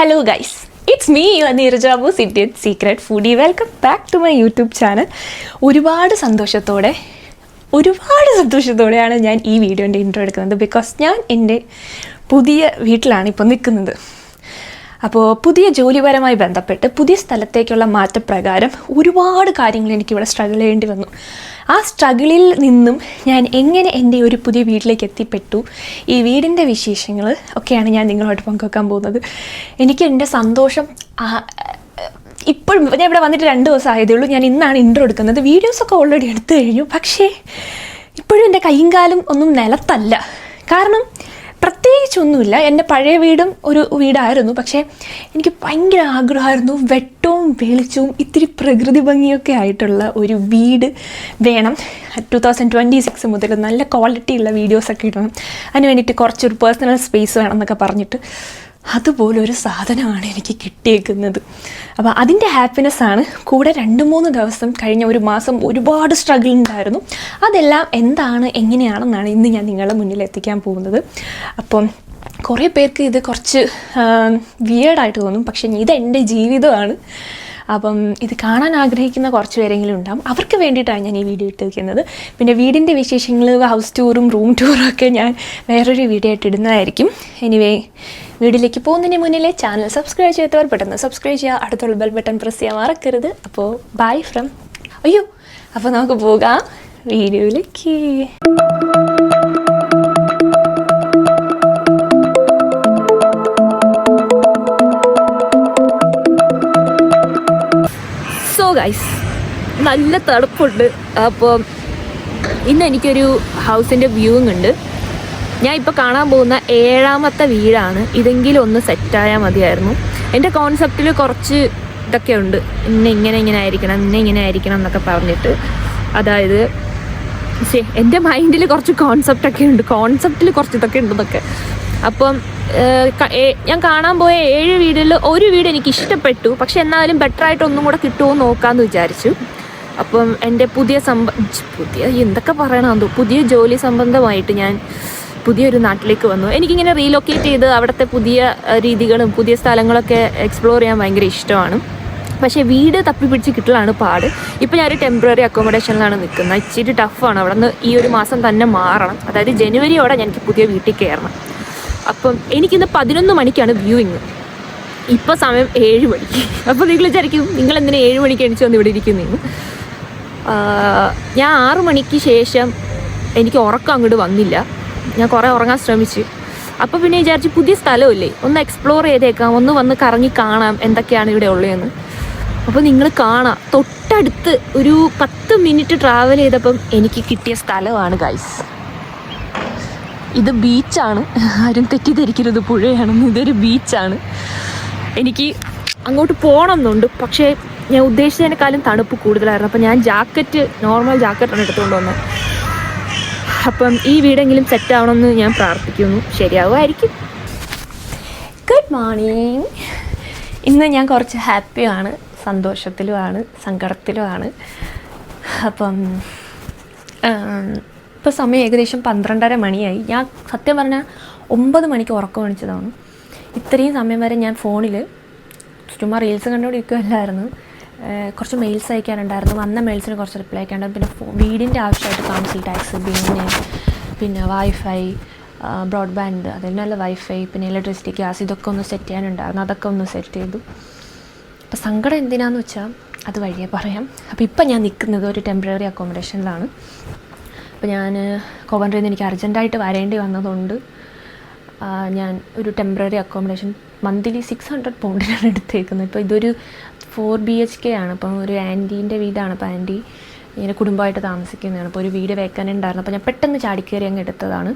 Hello guys it's me നീരജാബു city secret foodie welcome back to my YouTube channel ഒരുപാട് സന്തോഷത്തോടെ ഒരുപാട് സന്തോഷത്തോടെയാണ് ഞാൻ ഈ വീഡിയോന്റെ ഇൻട്രോ എടുക്കുന്നത് ബിക്കോസ് ഞാൻ എന്റെ പുതിയ വീട്ടിലാണ് ഇപ്പോൾ നിൽക്കുന്നത്. അപ്പോൾ പുതിയ ജോലിപരമായി ബന്ധപ്പെട്ട് പുതിയ സ്ഥലത്തേക്കുള്ള മാറ്റപ്രകാരം ഒരുപാട് കാര്യങ്ങൾ എനിക്കിവിടെ സ്ട്രഗിൾ ചെയ്യേണ്ടി വന്നു. ആ സ്ട്രഗിളിൽ നിന്നും ഞാൻ എങ്ങനെ എന്റെ ഒരു പുതിയ വീട്ടിലേക്ക് എത്തിപ്പെട്ടു? ഈ വീടിന്റെ വിശേഷങ്ങൾ ഒക്കെയാണ് ഞാൻ നിങ്ങളോട് പങ്കുവെക്കാൻ പോകുന്നത്. എനിക്ക് എന്റെ സന്തോഷം ഇപ്പോഴും ഞാൻ ഇവിടെ വന്നിട്ട് രണ്ട് ദിവസം ആയതേ ഉള്ളൂ. ഞാൻ ഇന്നാണ് ഇൻട്രോ എടുക്കുന്നത്. വീഡിയോസൊക്കെ ഓൾറെഡി എടുത്തു കഴിഞ്ഞു. പക്ഷേ ഇപ്പോഴും എന്റെ കൈയും കാലും ഒന്നും നിലത്തല്ല. കാരണം പ്രത്യേകിച്ചൊന്നുമില്ല. എന്റെ പഴയ വീടും ഒരു വീടായിരുന്നു. പക്ഷേ എനിക്ക് ഭയങ്കര ആഗ്രഹമായിരുന്നു വെട്ടവും വെളിച്ചവും ഇത്തിരി പ്രകൃതി ഭംഗിയൊക്കെ ആയിട്ടുള്ള ഒരു വീട് വേണം. ടു തൗസൻഡ് ട്വന്റി സിക്സ് മുതൽ നല്ല ക്വാളിറ്റിയുള്ള വീഡിയോസൊക്കെ ഇടണം. അതിന് വേണ്ടിയിട്ട് കുറച്ചൊരു പേഴ്സണൽ സ്പേസ് വേണം എന്നൊക്കെ പറഞ്ഞിട്ട് അതുപോലൊരു സാധനമാണ് എനിക്ക് കിട്ടിയേക്കുന്നത്. അപ്പോൾ അതിന്റെ ഹാപ്പിനെസ് ആണ് കൂടെ രണ്ട് മൂന്ന് ദിവസം കഴിഞ്ഞ ഒരു മാസം ഒരുപാട് സ്ട്രഗിൾ ഉണ്ടായിരുന്നു. അതെല്ലാം എന്താണ് എങ്ങനെയാണെന്നാണ് ഇന്ന് ഞാൻ നിങ്ങളുടെ മുന്നിൽ എത്തിക്കാൻ പോകുന്നത്. അപ്പം കുറേ പേർക്ക് ഇത് കുറച്ച് വിയേഡായിട്ട് തോന്നും. പക്ഷേ ഇത് എന്റെ ജീവിതമാണ്. അപ്പം ഇത് കാണാൻ ആഗ്രഹിക്കുന്ന കുറച്ച് പേരെങ്കിലും ഉണ്ടാകും അവർക്ക് വേണ്ടിയിട്ടാണ് ഞാൻ ഈ വീഡിയോ ഇട്ടിരിക്കുന്നത്. പിന്നെ വീടിന്റെ വിശേഷങ്ങൾ ഹൗസ് ടൂറും റൂം ടൂറും ഒക്കെ ഞാൻ വേറൊരു വീഡിയോ ആയിട്ട് ഇടുന്നതായിരിക്കും. എനിവേ വീഡിയോയിലേക്ക് പോകുന്നതിന് മുന്നിലെ ചാനൽ സബ്സ്ക്രൈബ് ചെയ്യാത്തവർ പെട്ടെന്ന് സബ്സ്ക്രൈബ് ചെയ്യുക. അടുത്തുള്ള ബെൽ ബട്ടൺ പ്രസ് ചെയ്യാൻ മറക്കരുത്. അപ്പോൾ ബൈ ഫ്രം അയ്യോ അപ്പോൾ നമുക്ക് പോകാം വീഡിയോയിലേക്ക്. സോ ഗൈസ് നല്ല തണുപ്പുണ്ട്. അപ്പോൾ ഇന്ന് എനിക്കൊരു ഹൗസിന്റെ വ്യൂയിങ് ഉണ്ട്. ഞാൻ ഇപ്പോൾ കാണാൻ പോകുന്ന ഏഴാമത്തെ വീടാണ്. ഇതെങ്കിലും ഒന്ന് സെറ്റായാൽ മതിയായിരുന്നു. എന്റെ കോൺസെപ്റ്റിൽ കുറച്ച് ഇതൊക്കെ ഉണ്ട്. ഇന്ന ഇങ്ങനെ ഇങ്ങനെ ആയിരിക്കണം ഇന്ന ഇങ്ങനെ ആയിരിക്കണം എന്നൊക്കെ പറഞ്ഞിട്ട്. അതായത് ശരി എന്റെ മൈൻഡിൽ കുറച്ച് കോൺസെപ്റ്റൊക്കെ ഉണ്ട്. കോൺസെപ്റ്റിൽ കുറച്ച് ഇതൊക്കെ ഉണ്ടെന്നൊക്കെ. അപ്പം ഞാൻ കാണാൻ പോയ ഏഴ് വീടിൽ ഒരു വീട് എനിക്ക് ഇഷ്ടപ്പെട്ടു. പക്ഷെ എന്നാലും ബെറ്റർ ആയിട്ട് ഒന്നും കൂടെ കിട്ടുമോ നോക്കാമെന്ന് വിചാരിച്ചു. അപ്പം എന്റെ പുതിയ സംബ പുതിയ എന്തൊക്കെ പറയണമെന്നു പുതിയ ജോലി സംബന്ധമായിട്ട് ഞാൻ പുതിയൊരു നാട്ടിലേക്ക് വന്നു. എനിക്കിങ്ങനെ റീലൊക്കേറ്റ് ചെയ്ത് അവിടുത്തെ പുതിയ രീതികളും പുതിയ സ്ഥലങ്ങളൊക്കെ എക്സ്പ്ലോർ ചെയ്യാൻ ഭയങ്കര ഇഷ്ടമാണ്. പക്ഷേ വീട് തപ്പി പിടിച്ച് കിട്ടലാണ് പാട്. ഇപ്പം ഞാനൊരു ടെമ്പററി അക്കോമഡേഷനിലാണ് നിൽക്കുന്നത്. ഇച്ചിരി ടഫാണ് അവിടെ നിന്ന് ഈ ഒരു മാസം തന്നെ മാറണം. അതായത് ജനുവരിയോടെ എനിക്ക് പുതിയ വീട്ടിൽ കയറണം. അപ്പം എനിക്കിന്ന് പതിനൊന്ന് മണിക്കാണ് വ്യൂയിങ് ഇപ്പോൾ സമയം ഏഴ് മണിക്ക് അപ്പോൾ നിങ്ങൾ വിചാരിക്കും നിങ്ങൾ എന്തിനാ ഏഴ് മണിക്ക് എണിച്ച് വന്ന് ഇവിടെ ഇരിക്കുന്നു? ഞാൻ ആറു മണിക്ക് ശേഷം എനിക്ക് ഉറക്കം അങ്ങോട്ട് വന്നില്ല. ഞാൻ കുറേ ഉറങ്ങാൻ ശ്രമിച്ചു. അപ്പോൾ പിന്നെ വിചാരിച്ചു പുതിയ സ്ഥലമല്ലേ? ഒന്ന് എക്സ്പ്ലോർ ചെയ്തേക്കാം ഒന്ന് വന്ന് കറങ്ങി കാണാം എന്തൊക്കെയാണ് ഇവിടെ ഉള്ളതെന്ന്. അപ്പോൾ നിങ്ങൾ കാണാം. തൊട്ടടുത്ത് ഒരു പത്ത് മിനിറ്റ് ട്രാവൽ ചെയ്തപ്പം എനിക്ക് കിട്ടിയ സ്ഥലമാണ് ഗൈസ് ഇത് ബീച്ചാണ്. ആരും തെറ്റിദ്ധരിക്കരുത്. പുഴയാണെന്ന്. ഇതൊരു ബീച്ചാണ്. എനിക്ക് അങ്ങോട്ട് പോകണം എന്നുണ്ട് പക്ഷേ ഞാൻ ഉദ്ദേശിച്ചതിനേക്കാളും തണുപ്പ് കൂടുതലായിരുന്നു. അപ്പോൾ ഞാൻ ജാക്കറ്റ് നോർമൽ ജാക്കറ്റാണ് എടുത്തുകൊണ്ട് വന്നത്. അപ്പം ഈ വീടെങ്കിലും സെറ്റ് ആവണമെന്ന് ഞാൻ പ്രാർത്ഥിക്കുന്നു. ശരിയാവുമായിരിക്കും. ഗുഡ് മോർണിംഗ് ഇന്ന് ഞാൻ കുറച്ച് ഹാപ്പിയാണ് സന്തോഷത്തിലുമാണ് സങ്കടത്തിലുമാണ് അപ്പം ഇപ്പോൾ സമയം ഏകദേശം പന്ത്രണ്ടര മണിയായി. ഞാൻ സത്യം പറഞ്ഞാൽ ഒമ്പത് മണിക്ക് ഉറക്കം വിളിച്ചതാണ് ഇത്രയും സമയം വരെ ഞാൻ ഫോണിൽ ചുമ്മാ റീൽസ് കണ്ടുകൊണ്ടിരിക്കുകയല്ലായിരുന്നു ഏഹ് കുറച്ച് മെയിൽസ് അയക്കാനുണ്ടായിരുന്നു. വന്ന മെയിൽസിന് കുറച്ച് റിപ്ലൈ അയക്കാനുണ്ട് പിന്നെ വീടിന്റെ ആവശ്യമായിട്ട് കൗൺസിൽ ടാക്സ് പിന്നെ പിന്നെ വൈഫൈ ബ്രോഡ്ബാൻഡ് അതിനുള്ള വൈഫൈ പിന്നെ ഇലക്ട്രിസിറ്റി ഗ്യാസ് ഇതൊക്കെ ഒന്ന് സെറ്റ് ചെയ്യാനുണ്ടായിരുന്നു. അതൊക്കെ ഒന്ന് സെറ്റ് ചെയ്തു. അപ്പോൾ സങ്കടം എന്തിനാന്ന് വെച്ചാൽ അത് വഴിയെ പറയാം. അപ്പോൾ ഇപ്പം ഞാൻ നിൽക്കുന്നത് ഒരു ടെമ്പററി അക്കോമഡേഷനിലാണ് അപ്പോൾ ഞാൻ കോവൻട്രിയിൽ നിന്ന് എനിക്ക് അർജന്റായിട്ട് വരേണ്ടി വന്നതുകൊണ്ട് ഞാൻ ഒരു temporary accommodation monthly six hundred പൗണ്ടിനാണ് എടുത്തേക്കുന്നത്. ഇപ്പോൾ ഇതൊരു ഫോർ ബി എച്ച് കെ ആണ്. അപ്പം ഒരു ആന്റീന്റെ വീടാണ്. അപ്പോൾ ആന്റി ഇങ്ങനെ കുടുംബമായിട്ട് താമസിക്കുന്നതാണ്. അപ്പോൾ ഒരു വീട് വേക്കാൻ ഉണ്ടായിരുന്നു. അപ്പോൾ ഞാൻ പെട്ടെന്ന് ചാടിക്കയറി അങ്ങ് എടുത്തതാണ്.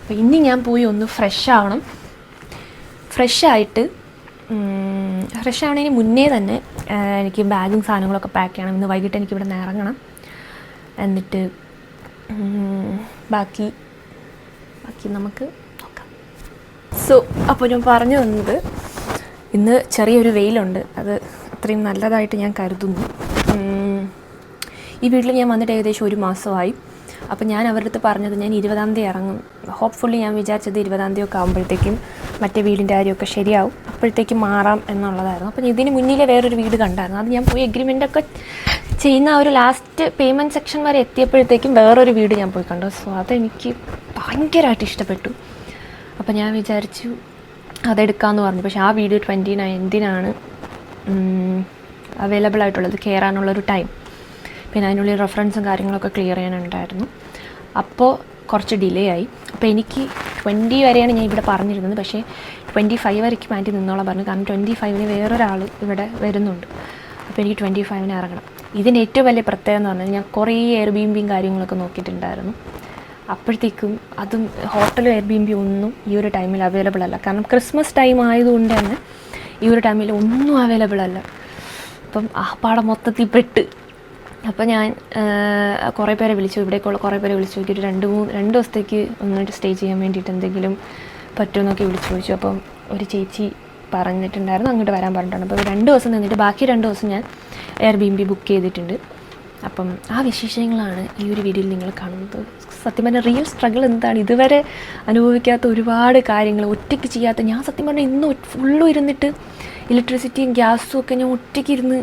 അപ്പോൾ ഇനി ഞാൻ പോയി ഒന്ന് ഫ്രഷ് ആവണം. ഫ്രഷ് ആയിട്ട് ഫ്രഷ് ആവണതിന് മുന്നേ തന്നെ എനിക്ക് ബാഗും സാധനങ്ങളൊക്കെ പാക്ക് ചെയ്യണം. ഇന്ന് വൈകിട്ട് എനിക്ക് ഇവിടെ നിന്ന് ഇറങ്ങണം. എന്നിട്ട് ബാക്കി ബാക്കി നമുക്ക് സോ അപ്പോൾ ഞാൻ പറഞ്ഞു വന്നത് ഇന്ന് ചെറിയൊരു വെയിലുണ്ട്. അത് അത്രയും നല്ലതായിട്ട് ഞാൻ കരുതുന്നു. ഈ വീട്ടിൽ ഞാൻ വന്നിട്ട് ഏകദേശം ഒരു മാസമായി. അപ്പോൾ ഞാൻ അവരുടെ അടുത്ത് പറഞ്ഞത് ഞാൻ ഇരുപതാം തീയതി ഇറങ്ങും. ഹോപ്പ്ഫുള്ളി ഞാൻ വിചാരിച്ചത് ഇരുപതാം തീയതി ഒക്കെ ആകുമ്പോഴത്തേക്കും മറ്റേ വീടിന്റെ കാര്യമൊക്കെ ശരിയാവും. അപ്പോഴത്തേക്കും മാറാം എന്നുള്ളതായിരുന്നു. അപ്പം ഇതിന് മുന്നിലെ വേറൊരു വീട് കണ്ടായിരുന്നു. അത് ഞാൻ പോയി എഗ്രിമെന്റ് ഒക്കെ ചെയ്യുന്ന ആ ഒരു ലാസ്റ്റ് പേയ്മെന്റ് സെക്ഷൻ വരെ എത്തിയപ്പോഴത്തേക്കും വേറൊരു വീട് ഞാൻ പോയി കണ്ടു. സോ അതെനിക്ക് ഭയങ്കരമായിട്ട് ഇഷ്ടപ്പെട്ടു. അപ്പോൾ ഞാൻ വിചാരിച്ചു അതെടുക്കാമെന്ന് പറഞ്ഞു. പക്ഷേ ആ വീഡിയോ ട്വന്റി നയന്റീനാണ് അവൈലബിൾ ആയിട്ടുള്ളത് കയറാനുള്ളൊരു ടൈം പിന്നെ അതിനുള്ളിൽ റെഫറൻസും കാര്യങ്ങളൊക്കെ ക്ലിയർ ചെയ്യാനുണ്ടായിരുന്നു. അപ്പോൾ കുറച്ച് ഡിലേ ആയി. അപ്പോൾ എനിക്ക് ട്വന്റി വരെയാണ് ഞാൻ ഇവിടെ പറഞ്ഞിരുന്നത്. പക്ഷേ ട്വന്റി ഫൈവ് വരയ്ക്ക് മാറ്റി നിന്നോളാം പറഞ്ഞു. കാരണം ട്വന്റി ഫൈവിന് വേറൊരാൾ ഇവിടെ വരുന്നുണ്ട്. അപ്പോൾ എനിക്ക് ട്വന്റി ഫൈവിന് ഇറങ്ങണം. ഇതിന്റെ ഏറ്റവും വലിയ പ്രത്യേകത എന്ന് പറഞ്ഞാൽ ഞാൻ കുറേ എയർ ബീംബിയും കാര്യങ്ങളൊക്കെ നോക്കിയിട്ടുണ്ടായിരുന്നു. അപ്പോഴത്തേക്കും അതും ഹോട്ടലും എയർ ബീംബി ഒന്നും ഈ ഒരു ടൈമിൽ അവൈലബിൾ അല്ല. കാരണം ക്രിസ്മസ് ടൈം ആയതുകൊണ്ട് തന്നെ ഈ ഒരു ടൈമിൽ ഒന്നും അവൈലബിൾ അല്ല. അപ്പം ആ പാടം മൊത്തത്തിൽ പെട്ട്. അപ്പോൾ ഞാൻ കുറേ പേരെ വിളിച്ചു. ഇവിടേക്കുള്ള കുറേ പേരെ വിളിച്ചു നോക്കിയിട്ട് രണ്ട് മൂന്ന് രണ്ട് ദിവസത്തേക്ക് ഒന്ന് സ്റ്റേ ചെയ്യാൻ വേണ്ടിയിട്ട് എന്തെങ്കിലും പറ്റുമെന്നൊക്കെ വിളിച്ചു ചോദിച്ചു. അപ്പം ഒരു ചേച്ചി പറഞ്ഞിട്ടുണ്ടായിരുന്നു അങ്ങോട്ട് വരാൻ പറഞ്ഞിട്ടുണ്ട് അപ്പോൾ രണ്ട് ദിവസം നിന്നിട്ട് ബാക്കി രണ്ട് ദിവസം ഞാൻ എയർ ബി ബി ബുക്ക് ചെയ്തിട്ടുണ്ട്. അപ്പം ആ വിശേഷങ്ങളാണ് ഈ ഒരു വീഡിയോയിൽ നിങ്ങൾ കാണുന്നത്. സത്യം പറഞ്ഞാൽ റിയൽ സ്ട്രഗിൾ എന്താണ്? ഇതുവരെ അനുഭവിക്കാത്ത ഒരുപാട് കാര്യങ്ങൾ ഒറ്റയ്ക്ക് ചെയ്യാത്ത ഞാൻ സത്യം പറഞ്ഞാൽ ഇന്ന് ഫുള്ളും ഇരുന്നിട്ട് ഇലക്ട്രിസിറ്റിയും ഗ്യാസും ഒക്കെ ഞാൻ ഒറ്റയ്ക്ക് ഇരുന്ന്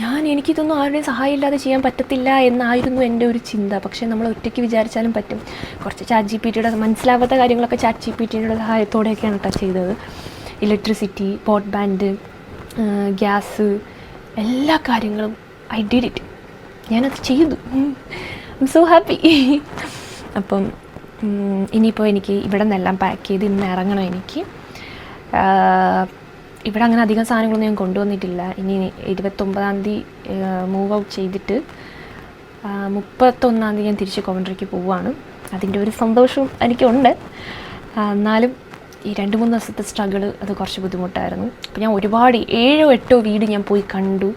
ഞാൻ എനിക്കിതൊന്നും ആരുടെയും സഹായം ഇല്ലാതെ ചെയ്യാൻ പറ്റത്തില്ല എന്നായിരുന്നു എന്റെ ഒരു ചിന്ത. പക്ഷേ നമ്മൾ ഒറ്റയ്ക്ക് വിചാരിച്ചാലും പറ്റും. കുറച്ച് ചാറ്റ് ജി പി ടിയുടെ മനസ്സിലാവാത്ത കാര്യങ്ങളൊക്കെ ചാറ്റ് ജി പി ടിയുടെ സഹായത്തോടെയൊക്കെയാണ് കേട്ടോ ചെയ്തത്. ഇലക്ട്രിസിറ്റി പോട്ട് ബാൻഡ് ഗ്യാസ് എല്ലാ കാര്യങ്ങളും ഐ ഡിഡ് ഇറ്റ് ഞാനത് ചെയ്തു. ഐം സോ ഹാപ്പി അപ്പം ഇനിയിപ്പോൾ എനിക്ക് ഇവിടെ നിന്നെല്ലാം പാക്ക് ചെയ്ത് ഇന്ന് ഇറങ്ങണം എനിക്ക്. ഇവിടെ അങ്ങനെ അധികം സാധനങ്ങളൊന്നും ഞാൻ കൊണ്ടുവന്നിട്ടില്ല. ഇനി ഇരുപത്തൊമ്പതാം തീയതി മൂവ് ഔട്ട് ചെയ്തിട്ട് മുപ്പത്തൊന്നാം തീയതി ഞാൻ തിരിച്ച് കോവൻട്രിക്ക് പോവുകയാണ് അതിന്റെ ഒരു സന്തോഷവും എനിക്കുണ്ട്. എന്നാലും ഈ രണ്ട് മൂന്ന് ദിവസത്തെ സ്ട്രഗിൾ അത് കുറച്ച് ബുദ്ധിമുട്ടായിരുന്നു. അപ്പോൾ ഞാൻ ഒരുപാട് ഏഴോ എട്ടോ വീട് ഞാൻ പോയി കണ്ടു.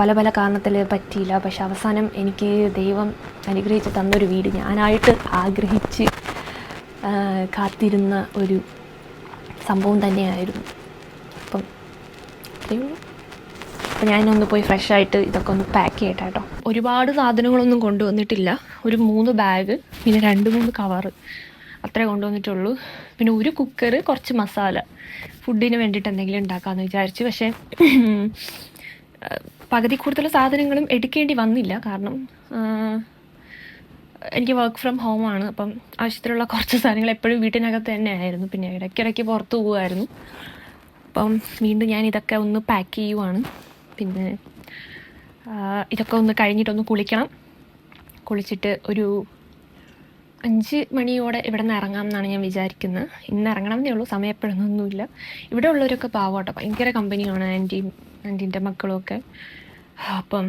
പല പല കാരണത്തിൽ പറ്റിയില്ല. പക്ഷെ അവസാനം എനിക്ക് ദൈവം അനുഗ്രഹിച്ച് തന്നൊരു വീട് ഞാനായിട്ട് ആഗ്രഹിച്ച് കാത്തിരുന്ന ഒരു സംഭവം തന്നെയായിരുന്നു. അപ്പം അപ്പോൾ ഞാനൊന്ന് പോയി ഫ്രഷ് ആയിട്ട് ഇതൊക്കെ ഒന്ന് പാക്ക് ചെയ്യട്ടെ കേട്ടോ ഒരുപാട് സാധനങ്ങളൊന്നും കൊണ്ടുവന്നിട്ടില്ല. ഒരു മൂന്ന് ബാഗ് പിന്നെ രണ്ട് മൂന്ന് കവറ് അത്രേ കൊണ്ടുവന്നിട്ടുള്ളൂ. പിന്നെ ഒരു കുക്കർ കുറച്ച് മസാല. ഫുഡിന് വേണ്ടിയിട്ട് എന്തെങ്കിലും ഉണ്ടാക്കാമെന്ന് വിചാരിച്ചു. പക്ഷേ പകുതി കൂടുതൽ സാധനങ്ങളും എടുക്കേണ്ടി വന്നില്ല. കാരണം എനിക്ക് വർക്ക് ഫ്രം ഹോം ആണ്. അപ്പം ആവശ്യത്തിലുള്ള കുറച്ച് സാധനങ്ങൾ എപ്പോഴും വീട്ടിനകത്ത് തന്നെ ആയിരുന്നു. പിന്നെ ഇടയ്ക്കിടയ്ക്ക് പുറത്തു പോകുമായിരുന്നു. അപ്പം വീണ്ടും ഞാൻ ഇതൊക്കെ ഒന്ന് പാക്ക് ചെയ്യുവാണ്. പിന്നെ ഇതൊക്കെ ഒന്ന് കഴിഞ്ഞിട്ടൊന്ന് കുളിക്കണം. കുളിച്ചിട്ട് ഒരു അഞ്ച് മണിയോടെ ഇവിടെ നിന്ന് ഇറങ്ങാം എന്നാണ് ഞാൻ വിചാരിക്കുന്നത്. ഇന്ന് ഇറങ്ങണം എന്നേ ഉള്ളൂ സമയം എപ്പോഴൊന്നുമില്ല ഇവിടെ ഉള്ളവരൊക്കെ പാവോട്ടോ ഭയങ്കര കമ്പനിയാണ് ആന്റിയും ആന്റീന്റെ മക്കളും ഒക്കെ അപ്പം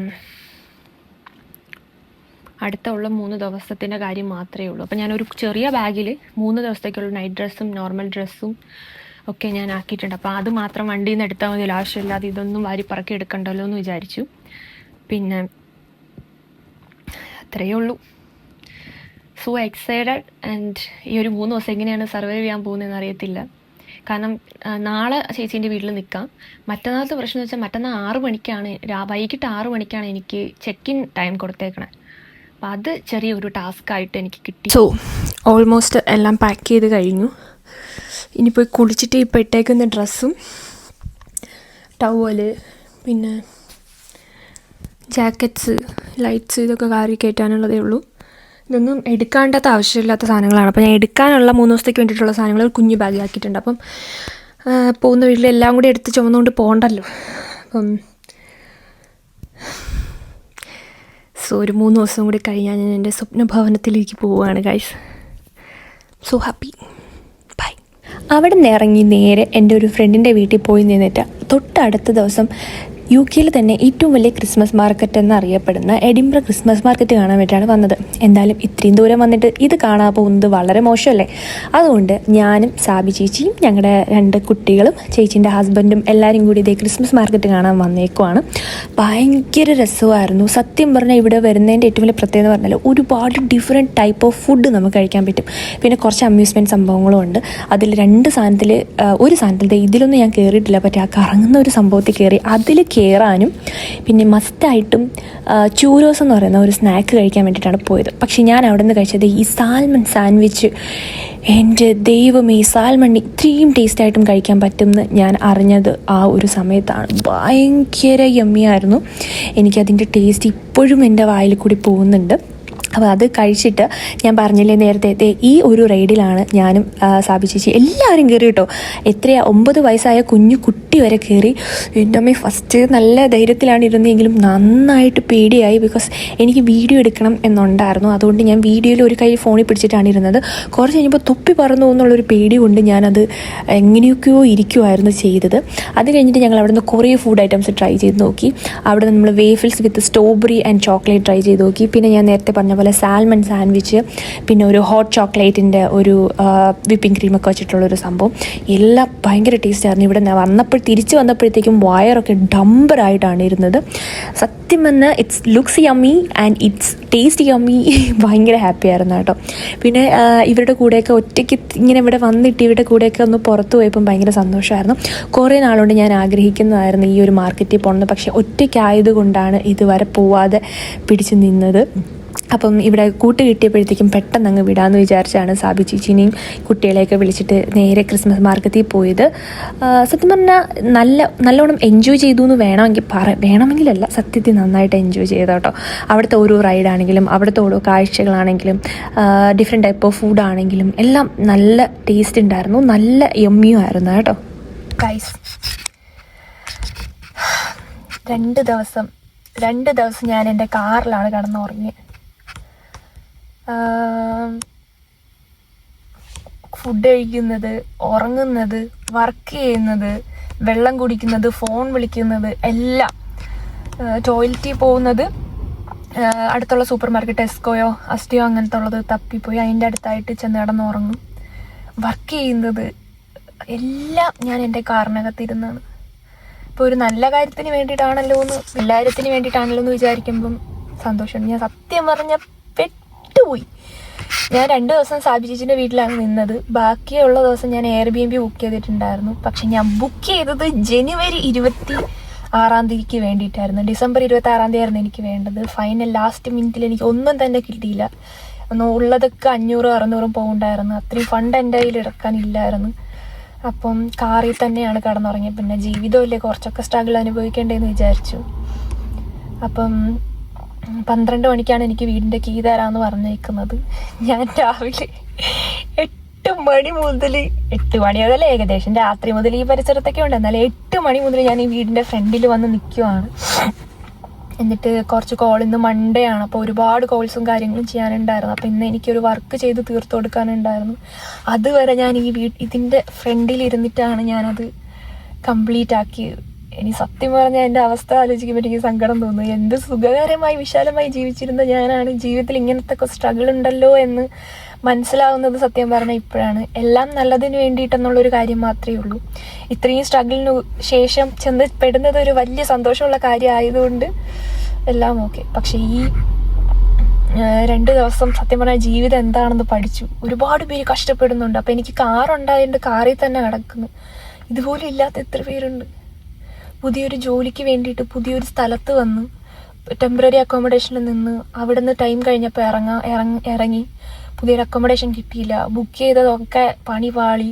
അടുത്ത ഉള്ള മൂന്ന് ദിവസത്തിന്റെ കാര്യം മാത്രമേ ഉള്ളൂ. അപ്പം ഞാനൊരു ചെറിയ ബാഗിൽ മൂന്ന് ദിവസത്തേക്കുള്ള നൈറ്റ് ഡ്രസ്സും നോർമൽ ഡ്രസ്സും ഒക്കെ ഞാൻ ആക്കിയിട്ടുണ്ട്. അപ്പോൾ അത് മാത്രം വണ്ടിയിൽ നിന്ന് എടുത്താൽ മതി ആവശ്യമില്ലാതെ ഇതൊന്നും വാരി പറക്കി എടുക്കണ്ടല്ലോ എന്ന് വിചാരിച്ചു. പിന്നെ അത്രയേ ഉള്ളൂ. സോ എക്സൈറ്റഡ് ആൻഡ് ഈ ഒരു മൂന്ന് ദിവസം എങ്ങനെയാണ് സർവൈവ് ചെയ്യാൻ പോകുന്നതെന്ന് അറിയത്തില്ല. കാരണം നാളെ ചേച്ചീന്റെ വീട്ടിൽ നിൽക്കാം. മറ്റന്നാളത്തെ പ്രശ്നം എന്ന് വെച്ചാൽ മറ്റന്നാൾ ആറ് മണിക്കാണ് വൈകിട്ട് ആറ് മണിക്കാണ് എനിക്ക് ചെക്ക് ഇൻ ടൈം കൊടുത്തേക്കണേ. അപ്പം അത് ചെറിയൊരു ടാസ്ക് ആയിട്ട് എനിക്ക് കിട്ടി. സോ ഓൾമോസ്റ്റ് എല്ലാം പാക്ക് ചെയ്ത് കഴിഞ്ഞു. ഇനിയിപ്പോൾ കുളിച്ചിട്ട് ഇപ്പോൾ ഇട്ടേക്കുന്ന ഡ്രസ്സും ടവൽ പിന്നെ ജാക്കറ്റ്സ് ലൈറ്റ്സ് ഇതൊക്കെ കാറി കയറ്റാനുള്ളതേ ഉള്ളൂ. ഇതൊന്നും എടുക്കേണ്ടത് ആവശ്യമില്ലാത്ത സാധനങ്ങളാണ്. അപ്പോൾ ഞാൻ എടുക്കാനുള്ള മൂന്ന് ദിവസത്തേക്ക് വേണ്ടിയിട്ടുള്ള സാധനങ്ങൾ ഒരു കുഞ്ഞു ബാഗിലാക്കിയിട്ടുണ്ട്. അപ്പം പോകുന്ന വീട്ടിൽ എല്ലാം കൂടി എടുത്ത് ചുമന്നുകൊണ്ട് പോകണ്ടല്ലോ. അപ്പം സോ ഒരു മൂന്ന് ദിവസം കൂടി കഴിഞ്ഞാൽ ഞാൻ എന്റെ സ്വപ്നഭവനത്തിലേക്ക് പോവുകയാണ് ഗൈസ് സോ ഹാപ്പി ബൈ അവിടെ നിന്ന് ഇറങ്ങി നേരെ എന്റെ ഒരു ഫ്രണ്ടിന്റെ വീട്ടിൽ പോയി നിന്നിട്ട് തൊട്ടടുത്ത ദിവസം യു കെയിൽ തന്നെ ഏറ്റവും വലിയ ക്രിസ്മസ് മാർക്കറ്റ് എന്ന് അറിയപ്പെടുന്ന എഡിംബ്ര ക്രിസ്മസ് മാർക്കറ്റ് കാണാൻ വേണ്ടിയിട്ടാണ് വന്നത്. എന്തായാലും ഇത്രയും ദൂരം വന്നിട്ട് ഇത് കാണാൻ പോകുന്നത് വളരെ മോശമല്ലേ? അതുകൊണ്ട് ഞാനും സാബി ചേച്ചിയും ഞങ്ങളുടെ രണ്ട് കുട്ടികളും ചേച്ചീന്റെ ഹസ്ബൻഡും എല്ലാവരും കൂടി ഇതേ ക്രിസ്മസ് മാർക്കറ്റ് കാണാൻ വന്നേക്കുവാണ്. ഭയങ്കര രസമായിരുന്നു. സത്യം പറഞ്ഞാൽ ഇവിടെ വരുന്നതിന്റെ ഏറ്റവും വലിയ പ്രത്യേകത പറഞ്ഞാൽ ഒരുപാട് ഡിഫറെന്റ് ടൈപ്പ് ഓഫ് ഫുഡ് നമുക്ക് കഴിക്കാൻ പറ്റും. പിന്നെ കുറച്ച് അമ്യൂസ്മെന്റ് സംഭവങ്ങളും ഉണ്ട്. അതിൽ രണ്ട് സാധനത്തിൽ ഒരു സാധനത്തിൽ ഇതിലൊന്നും ഞാൻ കയറിയിട്ടില്ല പറ്റേ ആ കറങ്ങുന്ന ഒരു സംഭവത്തിൽ കയറി അതിൽ കയറാനും പിന്നെ മസ്റ്റായിട്ടും ചൂരോസ് എന്ന് പറയുന്ന ഒരു സ്നാക്ക് കഴിക്കാൻ വേണ്ടിയിട്ടാണ് പോയത്. പക്ഷേ ഞാൻ അവിടെ നിന്ന് കഴിച്ചത് ഈ സാൽമൺ സാൻഡ്വിച്ച്. എന്റെ ദൈവമേ സാൽമൺ ഇത്രയും ടേസ്റ്റായിട്ടും കഴിക്കാൻ പറ്റുമെന്ന് ഞാൻ അറിഞ്ഞത് ആ ഒരു സമയത്താണ്. ഭയങ്കര യമ്മിയായിരുന്നു എനിക്കതിന്റെ ടേസ്റ്റ് ഇപ്പോഴും എന്റെ വായിൽ കൂടി പോകുന്നുണ്ട്. അപ്പോൾ അത് കഴിച്ചിട്ട് ഞാൻ പറഞ്ഞില്ലേ നേരത്തെ ഈ ഒരു റൈഡിലാണ് ഞാനും സാബി ചേച്ചി എല്ലാവരും കയറി കേട്ടോ. എത്രയാ ഒമ്പത് വയസ്സായ കുഞ്ഞു കുട്ടി വരെ കയറി. എന്റെ അമ്മ ഫസ്റ്റ് നല്ല ധൈര്യത്തിലാണ് ഇരുന്നതെങ്കിലും നന്നായിട്ട് പേടിയായി ബിക്കോസ് എനിക്ക് വീഡിയോ എടുക്കണം എന്നുണ്ടായിരുന്നു. അതുകൊണ്ട് ഞാൻ വീഡിയോയിൽ ഒരു കൈ ഫോണിൽ പിടിച്ചിട്ടാണ് ഇരുന്നത്. കുറച്ച് കഴിഞ്ഞപ്പോൾ തൊപ്പി പറന്നു എന്നുള്ളൊരു പേടി കൊണ്ട് ഞാനത് എങ്ങനെയൊക്കെയോ ഇരിക്കുമായിരുന്നു ചെയ്തത്. അത് കഴിഞ്ഞിട്ട് ഞങ്ങൾ അവിടെ നിന്ന് കുറേ ഫുഡ് ഐറ്റംസ് ട്രൈ ചെയ്ത് നോക്കി. അവിടെ നമ്മൾ waffles with strawberry and chocolate try ചെയ്ത് നോക്കി. പിന്നെ ഞാൻ നേരത്തെ പറഞ്ഞ പോലെ സാൽമൺ സാൻഡ്വിച്ച് പിന്നെ ഒരു ഹോട്ട് ചോക്ലേറ്റിന്റെ ഒരു വിപ്പിംഗ് ക്രീമൊക്കെ വെച്ചിട്ടുള്ളൊരു സംഭവം. എല്ലാം ഭയങ്കര ടേസ്റ്റ് ആയിരുന്നു. ഇവിടെ വന്നപ്പോൾ തിരിച്ചു വന്നപ്പോഴത്തേക്കും വയറൊക്കെ ഡംബറായിട്ടാണ് ഇരുന്നത്. സത്യം പറഞ്ഞാൽ it's looks yummy and it's taste yummy ഭയങ്കര ഹാപ്പി ആയിരുന്നു കേട്ടോ. പിന്നെ ഇവരുടെ കൂടെയൊക്കെ ഒറ്റയ്ക്ക് ഇങ്ങനെ ഇവിടെ വന്നിട്ട് ഇവരുടെ കൂടെയൊക്കെ ഒന്ന് പുറത്ത് പോയപ്പം ഭയങ്കര സന്തോഷമായിരുന്നു. കുറേ നാളുകൊണ്ട് ഞാൻ ആഗ്രഹിക്കുന്നതായിരുന്നു ഈ ഒരു മാർക്കറ്റിൽ പോകുന്നത് പക്ഷേ ഒറ്റയ്ക്കായതുകൊണ്ടാണ് ഇതുവരെ പോവാതെ പിടിച്ചു നിന്നത്. അപ്പം ഇവിടെ കൂട്ട് കിട്ടിയപ്പോഴത്തേക്കും പെട്ടെന്ന് അങ്ങ് വിടാമെന്ന് വിചാരിച്ചാണ് സാബി ചേച്ചിനെയും കുട്ടികളെയൊക്കെ വിളിച്ചിട്ട് നേരെ ക്രിസ്മസ് മാർക്കറ്റിൽ പോയത്. സത്യം പറഞ്ഞാൽ നല്ല നല്ലോണം എൻജോയ് ചെയ്തു എന്ന് വേണമെങ്കിൽ പറ വേണമെങ്കിലല്ല സത്യത്തിൽ നന്നായിട്ട് എൻജോയ് ചെയ്ത കേട്ടോ അവിടുത്തെ ഓരോ റൈഡാണെങ്കിലും അവിടുത്തെ ഓരോ കാഴ്ചകളാണെങ്കിലും ഡിഫറെന്റ് ടൈപ്പ് ഓഫ് ഫുഡാണെങ്കിലും എല്ലാം നല്ല ടേസ്റ്റ് ഉണ്ടായിരുന്നു നല്ല യമ്മിയും ആയിരുന്നു കേട്ടോ. ഗൈസ് രണ്ട് ദിവസം രണ്ട് ദിവസം ഞാൻ എന്റെ കാറിലാണ് കിടന്നുറങ്ങിയത്. ഫുഡ് കഴിക്കുന്നത് ഉറങ്ങുന്നത് വർക്ക് ചെയ്യുന്നത് വെള്ളം കുടിക്കുന്നത് ഫോൺ വിളിക്കുന്നത് എല്ലാം ടോയ്ലറ്റിൽ പോകുന്നത് അടുത്തുള്ള സൂപ്പർ മാർക്കറ്റ് എസ്കോയോ അസ്റ്റിയോ അങ്ങനത്തെ ഉള്ളത് തപ്പിപ്പോയി. അതിന്റെ അടുത്തായിട്ട് ചെന്ന് കിടന്നുറങ്ങും. വർക്ക് ചെയ്യുന്നത് എല്ലാം ഞാൻ എന്റെ കാറിനകത്തിരുന്നാണ്. ഇപ്പോൾ ഒരു നല്ല കാര്യത്തിന് വേണ്ടിയിട്ടാണല്ലോ എന്ന് എല്ലാര്യത്തിന് വേണ്ടിയിട്ടാണല്ലോ എന്ന് വിചാരിക്കുമ്പം സന്തോഷമുണ്ട് ഞാൻ സത്യം പറഞ്ഞ പെട്ടുപോയി ഞാൻ രണ്ട് ദിവസം സാബി വീട്ടിലാണ് നിന്നത്. ബാക്കിയുള്ള ദിവസം ഞാൻ Airbnb book ചെയ്തിട്ടുണ്ടായിരുന്നു. പക്ഷെ ഞാൻ ബുക്ക് ചെയ്തത് ജനുവരി ഇരുപത്തി ആറാം തീയതിക്ക് വേണ്ടിയിട്ടായിരുന്നു. ഡിസംബർ ഇരുപത്തി ആറാം തീയതി ആയിരുന്നു എനിക്ക് വേണ്ടത്. ഫൈനൽ ലാസ്റ്റ് മിനിറ്റിൽ എനിക്ക് ഒന്നും തന്നെ കിട്ടിയില്ല. ഒന്ന് ഉള്ളതൊക്കെ അഞ്ഞൂറും അറുന്നൂറും പൗണ്ടായിരുന്നു. അത്രയും ഫണ്ട് എന്റെ കയ്യിൽ എടുക്കാനില്ലായിരുന്നു അപ്പം കാറിൽ തന്നെയാണ് കിടന്നുറങ്ങിയത്. പിന്നെ ജീവിതമല്ലേ കുറച്ചൊക്കെ സ്ട്രഗിൾ അനുഭവിക്കേണ്ടതെന്ന് വിചാരിച്ചു. അപ്പം പന്ത്രണ്ട് മണിക്കാണ് എനിക്ക് വീടിന്റെ കീ തരാമെന്ന് പറഞ്ഞേക്കുന്നത്. ഞാൻ രാവിലെ എട്ട് മണി മുതൽ എട്ട് മണി അതല്ല ഏകദേശം രാത്രി മുതൽ ഈ പരിസരത്തൊക്കെ ഉണ്ട്. എന്നാലും എട്ട് മണി മുതൽ ഞാൻ ഈ വീടിന്റെ ഫ്രണ്ടിൽ വന്ന് നിൽക്കുവാണ് എന്നിട്ട് കുറച്ച് കോൾ ഇന്ന് മൺഡേ ആണ്. അപ്പോൾ ഒരുപാട് കോൾസും കാര്യങ്ങളും ചെയ്യാനുണ്ടായിരുന്നു. അപ്പോൾ ഇന്ന് എനിക്കൊരു വർക്ക് ചെയ്ത് തീർത്തു കൊടുക്കാനുണ്ടായിരുന്നു. അതുവരെ ഞാൻ ഈ വീ ഇതിന്റെ ഫ്രണ്ടിൽ ഇരുന്നിട്ടാണ് ഞാനത് കംപ്ലീറ്റ് ആക്കിയത് ഇനി സത്യം പറഞ്ഞാൽ എന്റെ അവസ്ഥ ആലോചിക്കുമ്പോൾ എനിക്ക് സങ്കടം തോന്നുന്നു എന്ത് സുഖകരമായി വിശാലമായി ജീവിച്ചിരുന്ന ഞാനാണ് ജീവിതത്തിൽ ഇങ്ങനത്തെ സ്ട്രഗിൾ ഉണ്ടല്ലോ എന്ന് മനസ്സിലാവുന്നത് സത്യം പറഞ്ഞാൽ ഇപ്പോഴാണ്. എല്ലാം നല്ലതിന് വേണ്ടിയിട്ടെന്നുള്ളൊരു കാര്യം മാത്രമേ ഉള്ളൂ. ഇത്രയും സ്ട്രഗിളിന് ശേഷം ചെന്ന് പെടുന്നത് ഒരു വലിയ സന്തോഷമുള്ള കാര്യം ആയതുകൊണ്ട് എല്ലാം ഓക്കെ പക്ഷേ ഈ രണ്ട് ദിവസം സത്യം പറഞ്ഞാൽ ജീവിതം എന്താണെന്ന് പഠിച്ചു. ഒരുപാട് പേര് കഷ്ടപ്പെടുന്നുണ്ട്. അപ്പം എനിക്ക് കാറുണ്ടായതുകൊണ്ട് കാറിൽ തന്നെ കിടക്കുന്നു ഇതുപോലെ ഇല്ലാത്ത എത്ര പേരുണ്ട്. പുതിയൊരു ജോലിക്ക് വേണ്ടിയിട്ട് പുതിയൊരു സ്ഥലത്ത് വന്ന് ടെമ്പററി അക്കോമഡേഷനിൽ നിന്ന് അവിടെ നിന്ന് ടൈം കഴിഞ്ഞപ്പോൾ ഇറങ്ങാ ഇറങ്ങി ഇറങ്ങി. പുതിയൊരു അക്കോമഡേഷൻ കിട്ടിയില്ല. ബുക്ക് ചെയ്തതൊക്കെ പണി പാളി.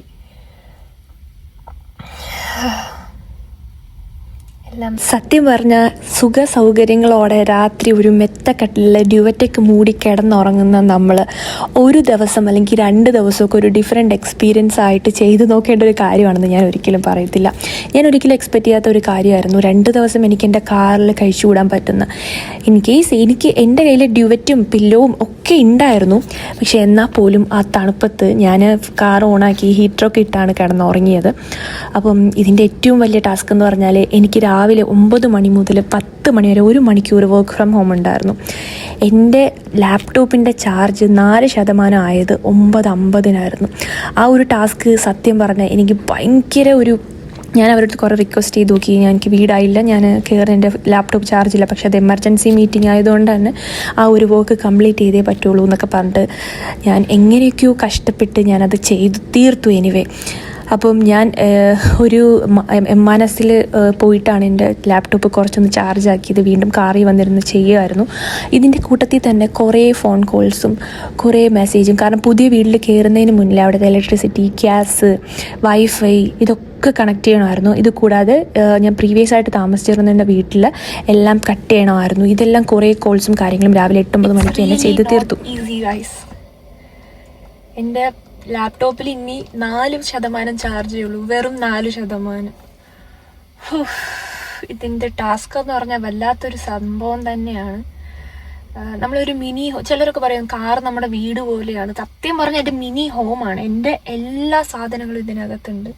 എല്ലാം സത്യം പറഞ്ഞ സുഖ സൗകര്യങ്ങളോടെ രാത്രി ഒരു മെത്തക്കട്ടിലെ ഡ്യുവറ്റൊക്കെ മൂടി കിടന്നുറങ്ങുന്ന നമ്മൾ ഒരു ദിവസം അല്ലെങ്കിൽ രണ്ട് ദിവസമൊക്കെ ഒരു ഡിഫറെന്റ് എക്സ്പീരിയൻസ് ആയിട്ട് ചെയ്തു നോക്കേണ്ട ഒരു കാര്യമാണെന്ന് ഞാൻ ഒരിക്കലും പറയത്തില്ല. ഞാൻ ഒരിക്കലും എക്സ്പെക്റ്റ് ചെയ്യാത്ത ഒരു കാര്യമായിരുന്നു. രണ്ട് ദിവസം എനിക്ക് എന്റെ കാറിൽ കഴിച്ചു കഴിച്ചുകൂടാൻ പറ്റുന്ന. ഇൻ കേസ് എനിക്ക് എന്റെ കയ്യിൽ ഡ്യുവറ്റും പില്ലോവും ഒക്കെ ഉണ്ടായിരുന്നു. പക്ഷെ എന്നാൽ പോലും ആ തണുപ്പത്ത് ഞാൻ കാർ ഓണാക്കി ഹീറ്ററൊക്കെ ഇട്ടാണ് കിടന്നുറങ്ങിയത്. അപ്പം ഇതിന്റെ ഏറ്റവും വലിയ ടാസ്ക് എന്ന് പറഞ്ഞാൽ എനിക്ക് ഒമ്പത് മണി മുതൽ പത്ത് മണി വരെ ഒരു മണിക്കൂർ വർക്ക് ഫ്രം ഹോം ഉണ്ടായിരുന്നു. എന്റെ ലാപ്ടോപ്പിന്റെ ചാർജ് നാല് ശതമാനം ആയത് ഒമ്പത് അമ്പതിനായിരുന്നു. ആ ഒരു ടാസ്ക് സത്യം പറഞ്ഞാൽ എനിക്ക് ഭയങ്കര ഒരു ഞാൻ അവരോട് കുറേ റിക്വസ്റ്റ് ചെയ്ത് നോക്കി. ഞാൻ എനിക്ക് വീടായില്ല. ഞാൻ കയറി എന്റെ ലാപ്ടോപ്പ് ചാർജ് ഇല്ല. പക്ഷേ അത് എമർജൻസി മീറ്റിംഗ് ആയതുകൊണ്ട് തന്നെ ആ ഒരു വർക്ക് കംപ്ലീറ്റ് ചെയ്തേ പറ്റുള്ളൂ എന്നൊക്കെ പറഞ്ഞിട്ട് ഞാൻ എങ്ങനെയൊക്കെയോ കഷ്ടപ്പെട്ട് ഞാനത് ചെയ്തു. തീർത്തു എനിവേ അപ്പം ഞാൻ ഒരു എം മനസ്സിൽ പോയിട്ടാണ് എന്റെ ലാപ്ടോപ്പ് കുറച്ചൊന്ന് ചാർജ് ആക്കിയത് വീണ്ടും കാറി വന്നിരുന്ന് ചെയ്യുമായിരുന്നു. ഇതിന്റെ കൂട്ടത്തിൽ തന്നെ കുറേ ഫോൺ കോൾസും കുറേ മെസ്സേജും കാരണം പുതിയ വീട്ടിൽ കയറുന്നതിന് മുന്നിൽ അവിടുത്തെ ഇലക്ട്രിസിറ്റി ഗ്യാസ് വൈഫൈ ഇതൊക്കെ ഒക്കെ കണക്ട് ചെയ്യണമായിരുന്നു. ഇത് കൂടാതെ ഞാൻ പ്രീവിയസ് ആയിട്ട് താമസിച്ചിരുന്ന വീട്ടിൽ എല്ലാം കട്ട് ചെയ്യണമായിരുന്നു. ഇതെല്ലാം കുറേ കോൾസും കാര്യങ്ങളും രാവിലെ എട്ടൊമ്പത് മണിക്ക് തന്നെ ചെയ്ത് തീർത്തു. എന്റെ ലാപ്ടോപ്പിൽ ഇനി നാല് ശതമാനം ചാർജ് ഉള്ളൂ. വെറും നാല് ശതമാനം. ഇതിന്റെ ടാസ്ക് എന്ന് പറഞ്ഞാൽ വല്ലാത്തൊരു സംഭവം തന്നെയാണ്. നമ്മളൊരു മിനി ചിലരൊക്കെ പറയും കാർ നമ്മുടെ വീട് പോലെയാണ്. സത്യം പറഞ്ഞാൽ എന്റെ മിനി ഹോമാണ് എന്റെ എല്ലാ സാധനങ്ങളും ഇതിനകത്തുണ്ട്.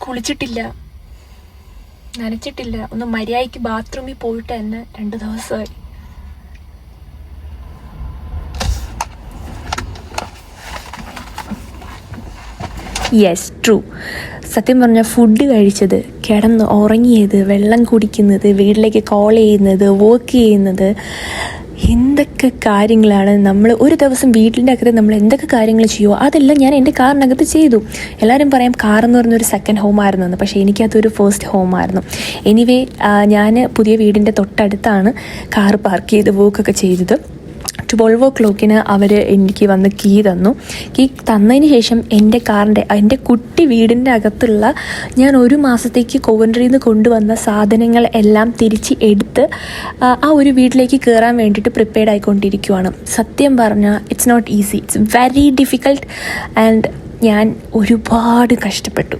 കുളിച്ചിട്ടില്ല. നനച്ചിട്ടില്ല. ഒന്ന് മര്യാദയ്ക്ക് ബാത്റൂമിൽ പോയിട്ട് തന്നെ രണ്ട് ദിവസമായി. യെസ് ട്രൂ സത്യം പറഞ്ഞാൽ ഫുഡ് കഴിച്ചത് കിടന്ന് ഉറങ്ങിയത് വെള്ളം കുടിക്കുന്നത് വീട്ടിലേക്ക് കോൾ ചെയ്യുന്നത് വർക്ക് ചെയ്യുന്നത് എന്തൊക്കെ കാര്യങ്ങളാണ് നമ്മൾ ഒരു ദിവസം വീട്ടിന്റെ അകത്ത് നമ്മൾ എന്തൊക്കെ കാര്യങ്ങൾ ചെയ്യുമോ അതെല്ലാം ഞാൻ എന്റെ കാറിനകത്ത് ചെയ്തു. എല്ലാവരും പറയാം കാർ എന്ന് പറഞ്ഞൊരു സെക്കൻഡ് ഹോം ആയിരുന്നു എന്ന് പക്ഷേ എനിക്കതൊരു ഫസ്റ്റ് ഹോം ആയിരുന്നു. എനിവേ ഞാൻ പുതിയ വീടിന്റെ തൊട്ടടുത്താണ് കാർ പാർക്ക് ചെയ്ത് വർക്കൊക്കെ ചെയ്തത്. ട്വൽവ് ഓ ക്ലോക്കിന് അവർ എനിക്ക് വന്ന് കീ തന്നു. കീ തന്നതിന് ശേഷം എന്റെ കാറിന്റെ എന്റെ കുട്ടി വീടിന്റെ അകത്തുള്ള ഞാൻ ഒരു മാസത്തേക്ക് കോവൻട്രിയിൽ നിന്ന് കൊണ്ടുവന്ന സാധനങ്ങൾ എല്ലാം തിരിച്ച് എടുത്ത് ആ, ഒരു വീട്ടിലേക്ക് കയറാൻ വേണ്ടിയിട്ട് പ്രിപ്പയർഡ് ആയിക്കൊണ്ടിരിക്കുവാണ്. സത്യം പറഞ്ഞാൽ it's not easy it's very difficult and ഞാൻ ഒരുപാട് കഷ്ടപ്പെട്ടു.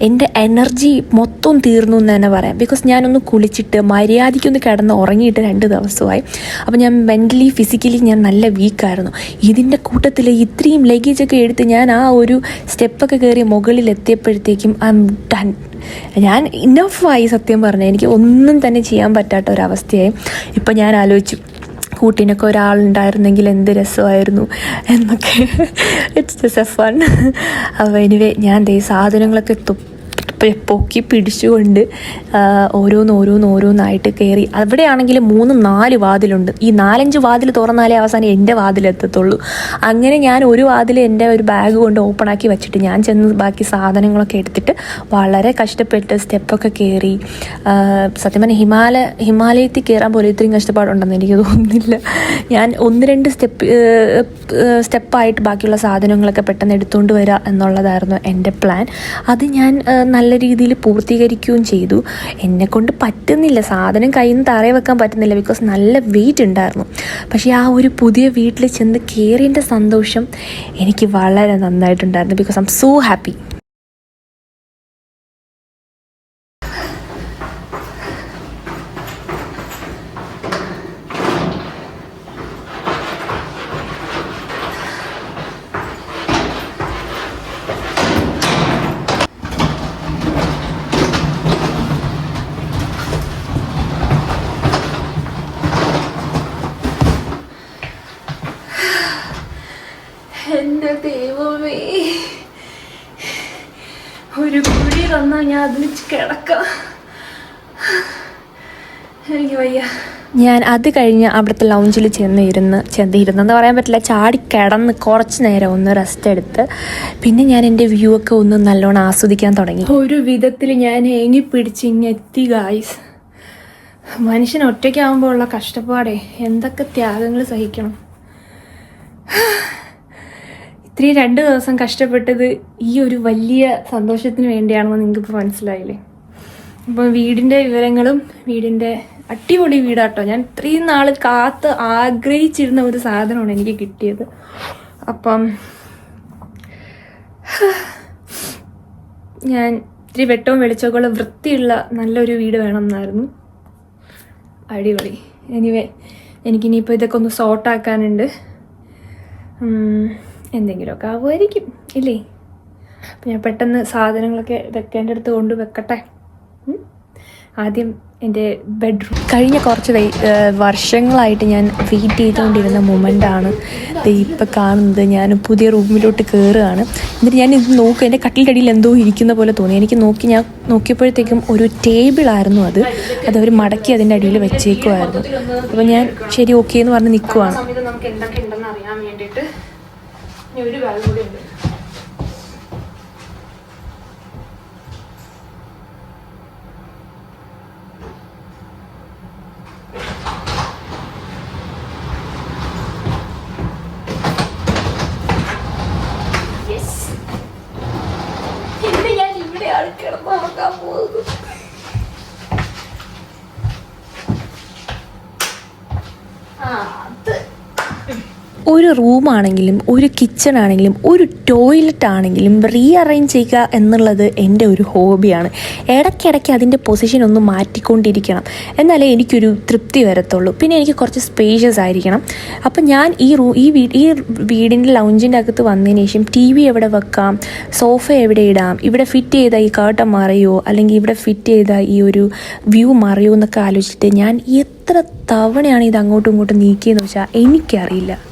എന്റെ എനർജി മൊത്തം തീർന്നു എന്ന് തന്നെ പറയാം. ബിക്കോസ് ഞാനൊന്ന് കുളിച്ചിട്ട് മര്യാദയ്ക്കൊന്ന് കിടന്ന് ഉറങ്ങിയിട്ട് രണ്ട് ദിവസമായി. അപ്പോൾ ഞാൻ മെന്റലി ഫിസിക്കലി ഞാൻ നല്ല വീക്കായിരുന്നു ഇതിന്റെ കൂട്ടത്തിൽ ഇത്രയും ലഗേജൊക്കെ എടുത്ത് ഞാൻ ആ ഒരു സ്റ്റെപ്പൊക്കെ കയറി മുകളിൽ എത്തിയപ്പോഴത്തേക്കും ഐ എം ഡൺ ഞാൻ ഇന്നഫായി സത്യം പറഞ്ഞാൽ എനിക്ക് ഒന്നും തന്നെ ചെയ്യാൻ പറ്റാത്ത ഒരവസ്ഥയായി ഇപ്പം ഞാൻ ആലോചിച്ചു. കൂട്ടിനൊക്കെ ഒരാളുണ്ടായിരുന്നെങ്കിൽ എന്ത് രസമായിരുന്നു എന്നൊക്കെ. ഇറ്റ്സ് ജസ്റ്റ് എ ഫൺ അപ്പോൾ എനിവേ ഞാൻ ദേ സാധനങ്ങളൊക്കെ പൊക്കി പിടിച്ചുകൊണ്ട് ആ, ഓരോന്ന് ഓരോന്ന് ഓരോന്നായിട്ട് കയറി അവിടെയാണെങ്കിൽ മൂന്ന് നാല് വാതിലുണ്ട്. ഈ നാലഞ്ച് വാതിൽ തുറന്നാലേ അവസാനം എന്റെ വാതിലെത്തത്തുള്ളൂ അങ്ങനെ ഞാൻ ഒരു വാതിൽ എന്റെ ഒരു ബാഗ് കൊണ്ട് ഓപ്പൺ ആക്കി വെച്ചിട്ട് ഞാൻ ചെന്ന് ബാക്കി സാധനങ്ങളൊക്കെ എടുത്തിട്ട് വളരെ കഷ്ടപ്പെട്ട് സ്റ്റെപ്പൊക്കെ കയറി സത്യം പറഞ്ഞാൽ ഹിമാല ഹിമാലയത്തിൽ കയറാൻ പോലും ഇത്രയും കഷ്ടപ്പാടുണ്ടെന്ന് എനിക്ക് തോന്നുന്നില്ല. ഞാൻ ഒന്ന് രണ്ട് സ്റ്റെപ്പ് സ്റ്റെപ്പായിട്ട് ബാക്കിയുള്ള സാധനങ്ങളൊക്കെ പെട്ടെന്ന് എടുത്തുകൊണ്ട് വരിക എന്നുള്ളതായിരുന്നു എന്റെ പ്ലാൻ അത് ഞാൻ ആ, നല്ല രീതിയിൽ പൂർത്തീകരിക്കുകയും ചെയ്തു. എന്നെ കൊണ്ട് പറ്റുന്നില്ല. സാധനം കയ്യിൽ നിന്ന് തറയെ വെക്കാൻ പറ്റുന്നില്ല. ബിക്കോസ് നല്ല വെയിറ്റ് ഉണ്ടായിരുന്നു. പക്ഷേ ആ ഒരു പുതിയ വീട്ടിൽ ചെന്ന് കയറിയതിന്റെ സന്തോഷം എനിക്ക് വളരെ നന്നായിട്ടുണ്ടായിരുന്നു. Because I am so happy എന്റെ ദൈവമേ ഒരു കുഴി തന്നാൽ കിടക്കാം. എനിക്ക് വയ്യ. ഞാൻ അത് കഴിഞ്ഞ് അവിടുത്തെ ലൗഞ്ചിൽ ചെന്ന് ഇരുന്ന് ചെന്ന് ഇരുന്നെന്ന് പറയാൻ പറ്റില്ല ചാടി കിടന്ന് കുറച്ച് നേരം ഒന്ന് റെസ്റ്റ് എടുത്ത് പിന്നെ ഞാൻ എന്റെ വ്യൂ ഒക്കെ ഒന്ന് നല്ലോണം ആസ്വദിക്കാൻ തുടങ്ങി. ഒരു വിധത്തിൽ ഞാൻ ഏങ്ങി പിടിച്ച് ഇങ്ങെത്തി ഗായ്സ് മനുഷ്യൻ ഒറ്റയ്ക്കാവുമ്പോൾ ഉള്ള കഷ്ടപ്പാടേ എന്തൊക്കെ ത്യാഗങ്ങൾ സഹിക്കണം. ഇത്രയും രണ്ട് ദിവസം കഷ്ടപ്പെട്ടത് ഈ ഒരു വലിയ സന്തോഷത്തിന് വേണ്ടിയാണെന്ന് നിങ്ങൾക്ക് ഇപ്പോൾ മനസ്സിലായില്ലേ? അപ്പം വീടിന്റെ വിവരങ്ങളും വീടിന്റെ അടിപൊളി വീടാട്ടോ. ഞാൻ ഇത്രയും നാൾ കാത്ത് ആഗ്രഹിച്ചിരുന്ന ഒരു സാധനമാണ് എനിക്ക് കിട്ടിയത്. അപ്പം ഞാൻ ഇത്തിരി വെട്ടവും വെളിച്ചവും വൃത്തിയുള്ള നല്ലൊരു വീട് വേണമെന്നായിരുന്നു. അടിപൊളി. എനിവേ എനിക്കിനിയിപ്പോൾ ഇതൊക്കെ ഒന്ന് സോർട്ടാക്കാനുണ്ട് എന്തെങ്കിലുമൊക്കെ ആവുമായിരിക്കും. ഇല്ലേ? അപ്പം ഞാൻ പെട്ടെന്ന് സാധനങ്ങളൊക്കെ വെക്കേണ്ട അടുത്ത് കൊണ്ട് വെക്കട്ടെ? ആദ്യം എന്റെ ബെഡ്റൂം. കഴിഞ്ഞ കുറച്ച് വർഷങ്ങളായിട്ട് ഞാൻ വെയിറ്റ് ചെയ്തുകൊണ്ടിരുന്ന മൊമെന്റാണ്. ഇപ്പോൾ കാണുന്നത് ഞാൻ പുതിയ റൂമിലോട്ട് കയറുകയാണ് എന്നിട്ട് ഞാൻ ഇത് നോക്കും എന്റെ കട്ടിലടിയിൽ എന്തോ ഇരിക്കുന്ന പോലെ തോന്നി. എനിക്ക് നോക്കി ഞാൻ നോക്കിയപ്പോഴത്തേക്കും ഒരു ടേബിളായിരുന്നു അത്. അത് അവർ മടക്കി അതിന്റെ അടിയിൽ വെച്ചേക്കുമായിരുന്നു അപ്പോൾ ഞാൻ ശരി ഓക്കെ എന്ന് പറഞ്ഞ് നിൽക്കുവാണ്. ഇനി ഒരു ബാഗ് കൂടി ഉണ്ട്. അത് ഒരു റൂമാണെങ്കിലും ഒരു കിച്ചൺ ആണെങ്കിലും ഒരു ടോയ്ലറ്റ് ആണെങ്കിലും റീ അറേഞ്ച് ചെയ്യുക എന്നുള്ളത് എന്റെ ഒരു ഹോബിയാണ് ഇടയ്ക്കിടയ്ക്ക് അതിന്റെ പൊസിഷൻ ഒന്ന് മാറ്റിക്കൊണ്ടിരിക്കണം. എന്നാലേ എനിക്കൊരു തൃപ്തി വരത്തുള്ളൂ. പിന്നെ എനിക്ക് കുറച്ച് സ്പേഷ്യസ് ആയിരിക്കണം. അപ്പം ഞാൻ ഈ റൂ ഈ വീ ഈ വീടിന്റെ ലൗഞ്ചിന്റെ അകത്ത് വന്നതിന് ശേഷം ടി വി എവിടെ വെക്കാം? സോഫ എവിടെ ഇടാം? ഇവിടെ ഫിറ്റ് ചെയ്ത ഈ കാട്ടം മറയോ? അല്ലെങ്കിൽ ഇവിടെ ഫിറ്റ് ചെയ്ത ഈ ഒരു വ്യൂ മറയോ എന്നൊക്കെ ആലോചിച്ചിട്ട് ഞാൻ എത്ര തവണയാണ് ഇത് അങ്ങോട്ടും ഇങ്ങോട്ടും നീക്കിയെന്ന് വെച്ചാൽ എനിക്കറിയില്ല.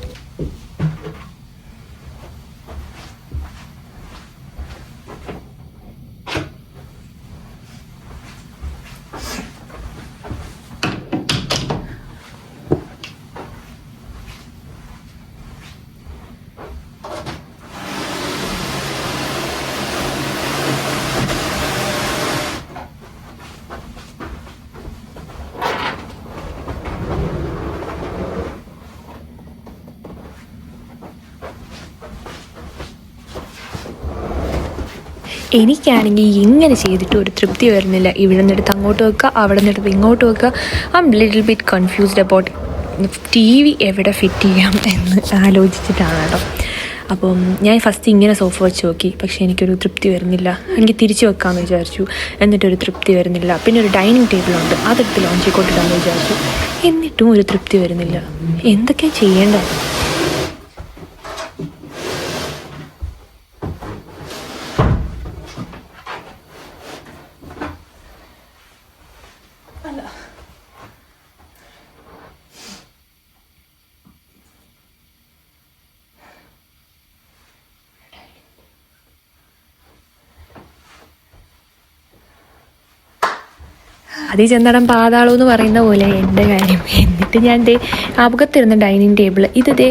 എനിക്കാണെങ്കിൽ ഇങ്ങനെ ചെയ്തിട്ട് ഒരു തൃപ്തി വരുന്നില്ല. ഇവിടെ നിന്നെടുത്ത് അങ്ങോട്ട് വെക്കുക അവിടെ നിന്നെടുത്ത് ഇങ്ങോട്ട് വെക്കുക. I am little bit confused about T V എവിടെ ഫിറ്റ് ചെയ്യാം എന്ന് ആലോചിച്ചിട്ടാണ് കേട്ടോ. അപ്പം ഞാൻ ഫസ്റ്റ് ഇങ്ങനെ സോഫ വെച്ച് നോക്കി. പക്ഷേ എനിക്കൊരു തൃപ്തി വരുന്നില്ല. എനിക്ക് തിരിച്ച് വെക്കാമെന്ന് വിചാരിച്ചു. എന്നിട്ടൊരു തൃപ്തി വരുന്നില്ല. പിന്നെ ഒരു ഡൈനിങ് ടേബിളുണ്ട് അതെടുത്ത് ലോഞ്ചിൽ കൊണ്ടിടാമെന്ന് വിചാരിച്ചു. എന്നിട്ടും ഒരു തൃപ്തി വരുന്നില്ല. എന്തൊക്കെയാണ് ചെയ്യേണ്ടത്? അതിൽ ചെന്നടം പാതാളം എന്ന് പറയുന്ന പോലെ എന്റെ കാര്യം. എന്നിട്ട് ഞാൻ ദേ അപകത്തിരുന്ന ഡൈനിങ് ടേബിൾ ഇത് ദേ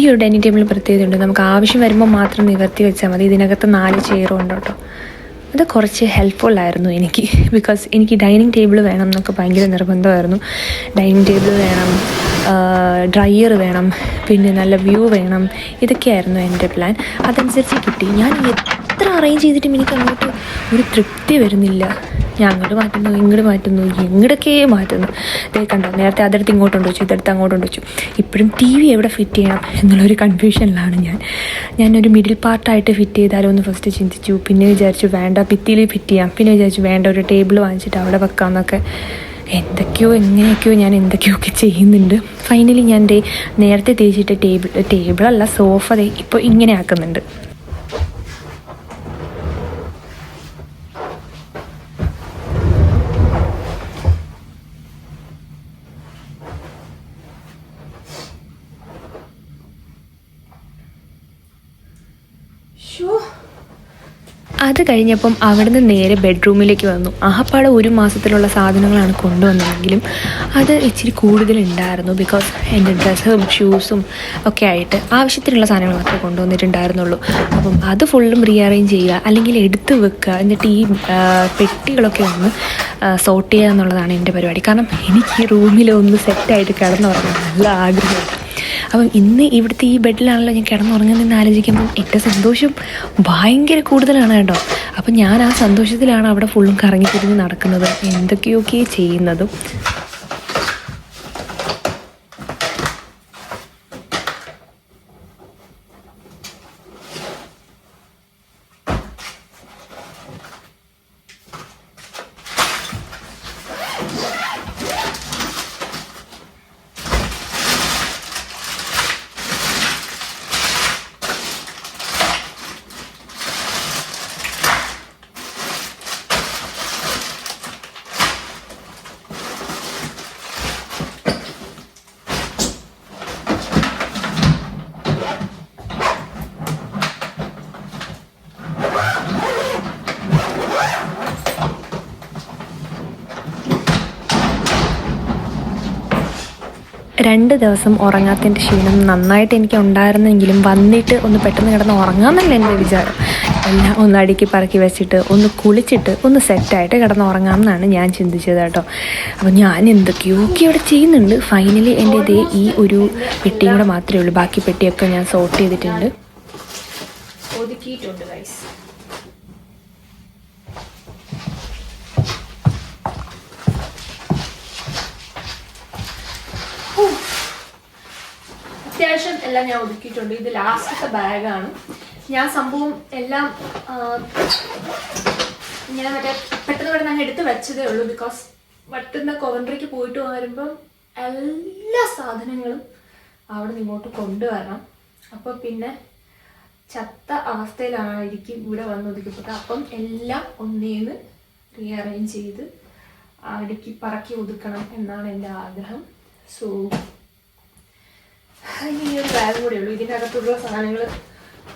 ഈ ഒരു ഡൈനിങ് ടേബിൾ പ്രത്യേകതയുണ്ട് നമുക്ക് ആവശ്യം വരുമ്പോൾ മാത്രം നിവർത്തി വെച്ചാൽ മതി. ഇതിനകത്ത് നാല് ചെയറും ഉണ്ട് കേട്ടോ അത് കുറച്ച് ഹെൽപ്ഫുൾ ആയിരുന്നു എനിക്ക്. ബിക്കോസ് എനിക്ക് ഡൈനിങ് ടേബിൾ വേണം എന്നൊക്കെ ഭയങ്കര നിർബന്ധമായിരുന്നു. ഡൈനിങ് ടേബിൾ വേണം ഡ്രയർ വേണം പിന്നെ നല്ല വ്യൂ വേണം. ഇതൊക്കെയായിരുന്നു എന്റെ പ്ലാൻ അതനുസരിച്ച് കിട്ടി. ഞാൻ എത്ര അറേഞ്ച് ചെയ്തിട്ടും എനിക്ക് അങ്ങോട്ട് ഒരു തൃപ്തി വരുന്നില്ല. ഞാൻ അങ്ങോട്ട് മാറ്റുന്നു ഇങ്ങോട്ട് മാറ്റുന്നു എങ്ങോട്ടൊക്കെ മാറ്റുന്നു. ഇതേ കണ്ടോ നേരത്തെ അതെടുത്ത് ഇങ്ങോട്ട് കൊണ്ട് വെച്ചു ഇതെടുത്ത് അങ്ങോട്ട് കൊണ്ട് വെച്ചു. ഇപ്പോഴും ടി വി എവിടെ ഫിറ്റ് ചെയ്യണം എന്നുള്ളൊരു കൺഫ്യൂഷനിലാണ് ഞാൻ. ഞാനൊരു മിഡിൽ പാർട്ടായിട്ട് ഫിറ്റ് ചെയ്താലോ എന്ന് ഫസ്റ്റ് ചിന്തിച്ചു. പിന്നെ വിചാരിച്ചു വേണ്ട ഭിത്തിയിൽ ഫിറ്റ് ചെയ്യാം. പിന്നെ വിചാരിച്ചു വേണ്ട ഒരു ടേബിൾ വാങ്ങിച്ചിട്ട് അവിടെ വെക്കാമെന്നൊക്കെ എന്തൊക്കെയോ എങ്ങനെയൊക്കെയോ ഞാൻ എന്തൊക്കെയൊക്കെ ചെയ്യുന്നുണ്ട്. ഫൈനലി ഞാൻ ദേ നേരത്തെ തേച്ചിട്ട് ടേബിൾ ടേബിളല്ല സോഫ ദേ ഇപ്പോൾ ഇങ്ങനെ ആക്കുന്നുണ്ട്. അത് കഴിഞ്ഞപ്പം അവിടുന്ന് നേരെ ബെഡ്റൂമിലേക്ക് വന്നു. ആഹപ്പാടെ ഒരു മാസത്തിലുള്ള സാധനങ്ങളാണ് കൊണ്ടുവന്നതെങ്കിലും അത് ഇച്ചിരി കൂടുതലുണ്ടായിരുന്നു ബിക്കോസ് എന്റെ ഡ്രസ്സും ഷൂസും ഒക്കെ ആയിട്ട് ആവശ്യത്തിനുള്ള സാധനങ്ങൾ മാത്രമേ കൊണ്ടുവന്നിട്ടുണ്ടായിരുന്നുള്ളൂ. അപ്പം അത് ഫുള്ളും റീഅറേഞ്ച് ചെയ്യുക അല്ലെങ്കിൽ എടുത്ത് വെക്കുക എന്നിട്ട് ഈ പെട്ടികളൊക്കെ ഒന്ന് സോർട്ട് ചെയ്യുക എന്നുള്ളതാണ് എന്റെ പരിപാടി. കാരണം എനിക്ക് ഈ റൂമിൽ ഒന്ന് സെറ്റായിട്ട് കിടന്നുറങ്ങാൻ നല്ല ആഗ്രഹമുണ്ട് അപ്പം ഇന്ന് ഇവിടുത്തെ ഈ ബെഡിലാണല്ലോ ഞാൻ കിടന്നുറങ്ങുന്നതെന്ന് ആലോചിക്കുമ്പോൾ എന്റെ സന്തോഷം ഭയങ്കര കൂടുതലാണ് കേട്ടോ. അപ്പം ഞാൻ ആ സന്തോഷത്തിലാണ് അവിടെ ഫുള്ളും കറങ്ങി തിരിഞ്ഞ് നടക്കുന്നത്. എന്തൊക്കെയൊക്കെ ചെയ്യുന്നതും രണ്ട് ദിവസം ഉറങ്ങാത്തതിന്റെ ക്ഷീണം നന്നായിട്ട് എനിക്ക് ഉണ്ടായിരുന്നെങ്കിലും വന്നിട്ട് ഒന്ന് പെട്ടെന്ന് കിടന്ന് ഉറങ്ങാമെന്നല്ല എന്റെ വിചാരം. എല്ലാം ഒന്ന് അടുക്കി പറക്കി വെച്ചിട്ട് ഒന്ന് കുളിച്ചിട്ട് ഒന്ന് സെറ്റായിട്ട് കിടന്ന് ഉറങ്ങാമെന്നാണ് ഞാൻ ചിന്തിച്ചത് കേട്ടോ. അപ്പോൾ ഞാൻ എന്തൊക്കെയൊക്കെ ഇവിടെ ചെയ്യുന്നുണ്ട്. ഫൈനലി എന്റെ ഇതേ ഈ ഒരു പെട്ടിയും കൂടെ മാത്രമേ ഉള്ളൂ. ബാക്കി പെട്ടിയൊക്കെ ഞാൻ സോർട്ട് ചെയ്തിട്ടുണ്ട്. ഒതുക്കിയിട്ടുണ്ട് ഗൈസ് എല്ലാം ഞാൻ ഒതുക്കിയിട്ടുണ്ട്. ഇത് ലാസ്റ്റത്തെ ബാഗാണ് ഞാൻ സംഭവം എല്ലാം ഞാൻ മറ്റേ പെട്ടെന്ന് പെട്ടെന്ന് അങ്ങ് എടുത്ത് വെച്ചതേ ഉള്ളൂ. ബിക്കോസ് വട്ടുന്ന കോവൻട്രിക്ക് പോയിട്ട് വരുമ്പം എല്ലാ സാധനങ്ങളും അവിടെ നിന്ന് ഇങ്ങോട്ട് കൊണ്ടുവരണം. അപ്പോൾ പിന്നെ ചത്ത അവസ്ഥയിലായിരിക്കും ഇവിടെ വന്ന് ഒതുക്കിപ്പെട്ടത്. അപ്പം എല്ലാം ഒന്നേന്ന് റീഅറേഞ്ച് ചെയ്ത് അടുക്കി പറക്കി ഒതുക്കണം എന്നാണ് എന്റെ ആഗ്രഹം. സോ ഈ ഒരു ബാഗ് കൂടെ ഉള്ളൂ. ഇതിന്റെ അകത്തുള്ള സാധനങ്ങൾ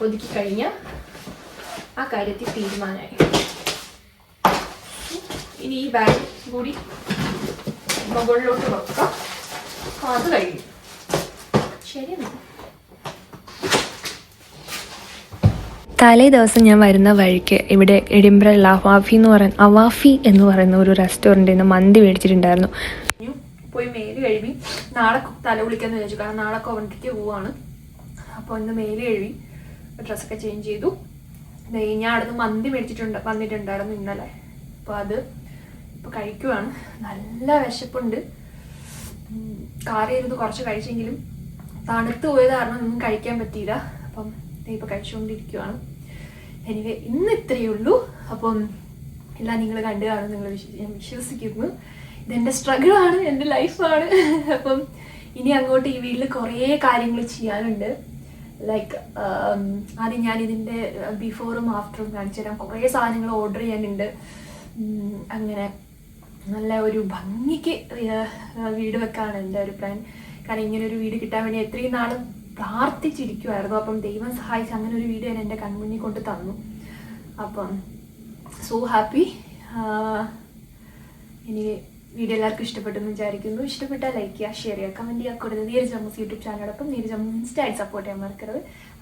ഒതുക്കി കഴിഞ്ഞാൽ ആ കാര്യത്തിൽ തീരുമാനമായി. ഇനി ഈ ബാഗ് കൂടി മുകളിലോട്ട് വെക്കാം. അത് കഴിഞ്ഞു. ശരി തലേ ദിവസം ഞാൻ വരുന്ന വഴിക്ക് ഇവിടെ എഡിംബ്ര ലവാഫി എന്ന് പറയുന്ന അവാഫി എന്ന് പറയുന്ന ഒരു റെസ്റ്റോറന്റിൽ നിന്ന് മന്തി മേടിച്ചിട്ടുണ്ടായിരുന്നു. പോയി മേൽ കഴുകി നാളെ തല കുളിക്കാന്ന് വിചാരിച്ചു. കാരണം നാളെ കോവൻട്രിക്ക് പോവാണ്. അപ്പോൾ ഇന്ന് മേൽ കഴുകി ഡ്രസ്സൊക്കെ ചേഞ്ച് ചെയ്തു. ഞാൻ അവിടെ നിന്ന് മന്തി മേടിച്ചിട്ടുണ്ട് വന്നിട്ടുണ്ടായിരുന്നു ഇന്നലെ. അപ്പോൾ അത് ഇപ്പോൾ കഴിക്കുവാണ്. നല്ല വിശപ്പുണ്ട്. കാറിയിരുന്ന് കുറച്ച് കഴിച്ചെങ്കിലും തണുത്ത് പോയത് കാരണം ഒന്നും കഴിക്കാൻ പറ്റിയില്ല. അപ്പം ഇപ്പോൾ കഴിച്ചുകൊണ്ടിരിക്കുവാണ്. എനിവേ ഇന്ന് ഇത്രയേ ഉള്ളൂ. അപ്പം എല്ലാം നിങ്ങൾ കണ്ടു കാണും. നിങ്ങൾ വിശ്വസിക്കുന്നു. ഇതെന്റെ സ്ട്രഗിളാണ് എന്റെ ലൈഫാണ് അപ്പം ഇനി അങ്ങോട്ട് ഈ വീട്ടിൽ കുറേ കാര്യങ്ങൾ ചെയ്യാനുണ്ട്. ലൈക്ക് ആദ്യം ഞാൻ ഇതിന്റെ ബിഫോറും ആഫ്റ്ററും കാണിച്ചു തരാം. കുറേ സാധനങ്ങൾ ഓർഡർ ചെയ്യാനുണ്ട്. അങ്ങനെ നല്ല ഒരു ഭംഗിക്ക് വീട് വെക്കാണ് എന്റെ ഒരു പ്ലാൻ കാരണം ഇങ്ങനെ ഒരു വീട് കിട്ടാൻ വേണ്ടി എത്രയും നാളും പ്രാർത്ഥിച്ചിരിക്കുമായിരുന്നു അപ്പം ദൈവം സഹായിച്ച് അങ്ങനെ ഒരു വീട് ഞാൻ എന്റെ കൺമുന്നിൽ കൊണ്ട് തന്നു. അപ്പം സോ ഹാപ്പി ഇനി വീഡിയോ എല്ലാവർക്കും ഇഷ്ടപ്പെട്ടെന്ന് വിചാരിക്കുന്നു. ഇഷ്ടപ്പെട്ടാൽ ലൈക്ക് ചെയ്യുക ഷെയർ ചെയ്യുക കമന്റ് ചെയ്യുക. കൊടുത്ത് നീരജ് അമ്മസ് യൂട്യൂബ് ചാനലോടൊപ്പം നീരജ് അമ്മ ഇൻസ്റ്റായിട്ട് സപ്പോർട്ട് ചെയ്യാൻ മറക്കരുത്.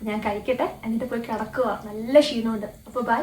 ഞാൻ കഴിക്കട്ടെ. എന്നിട്ട് പോയി കിടക്കുക. നല്ല ക്ഷീണമുണ്ട്. അപ്പോൾ ബൈ